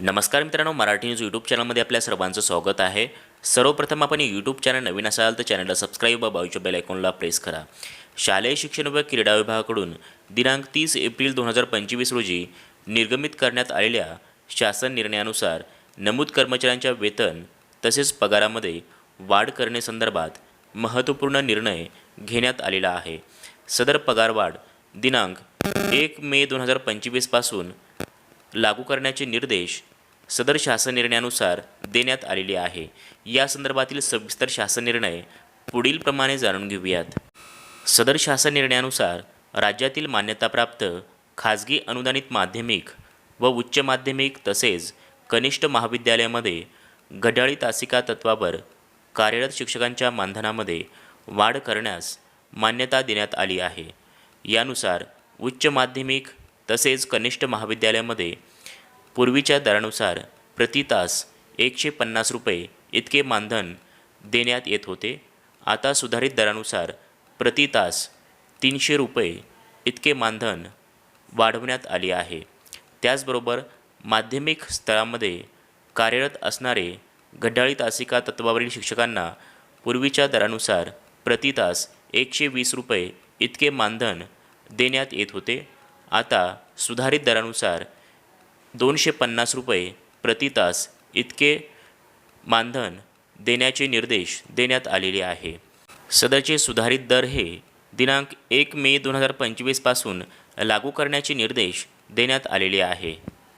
नमस्कार मित्रांनो Marathi news YouTube चॅनलमध्ये आपल्या सर्वांचं स्वागत आहे. सर्वप्रथम आपण यूट्यूब चॅनल नवीन असाल तर चॅनलला सबस्क्राईब व बाजूच्या बेल आयकॉनला प्रेस करा. शालेय शिक्षण व क्रीडा विभागाकडून दिनांक तीस एप्रिल दोन हजार पंचवीस रोजी निर्गमित करण्यात आलेल्या शासन निर्णयानुसार नमूद कर्मचाऱ्यांच्या वेतन तसेच पगारामध्ये वाढ करण्यासंदर्भात महत्त्वपूर्ण निर्णय घेण्यात आलेला आहे. सदर पगारवाढ दिनांक एक मे दोन हजार पंचवीसपासून लागू करण्याचे निर्देश सदर शासन निर्णयानुसार देण्यात आलेले आहे. या संदर्भातील सविस्तर शासन निर्णय पुढीलप्रमाणे जाणून घेऊयात. सदर शासन निर्णयानुसार राज्यातील मान्यताप्राप्त खाजगी अनुदानित माध्यमिक व उच्च माध्यमिक तसेच कनिष्ठ महाविद्यालयामध्ये घड्याळी तासिका तत्वावर कार्यरत शिक्षकांच्या मानधनामध्ये वाढ करण्यास मान्यता देण्यात आली आहे. यानुसार उच्च माध्यमिक तसेच कनिष्ठ महाविद्यालयामध्ये पूर्वीच्या दरानुसार प्रति तास एकशे पन्नास रुपये इतके मानधन देण्यात येत होते. आता सुधारित दरानुसार प्रति तास तीनशे रुपये इतके मानधन वाढवण्यात आले आहे. त्याचबरोबर माध्यमिक स्तरामध्ये कार्यरत असणारे घड्याळी तासिका तत्वावरील शिक्षकांना पूर्वीच्या दरानुसार प्रति तास एकशे वीस रुपये इतके मानधन देण्यात येत होते. आता सुधारित दरानुसार दोनशे पन्नास रुपये प्रति तास इतके मानधन देण्याचे निर्देश देण्यात आलेले आहे. सदरचे सुधारित दर हे दिनांक एक मे दोन हजार पंचवीसपासून लागू करण्याचे निर्देश देण्यात आलेले आहे.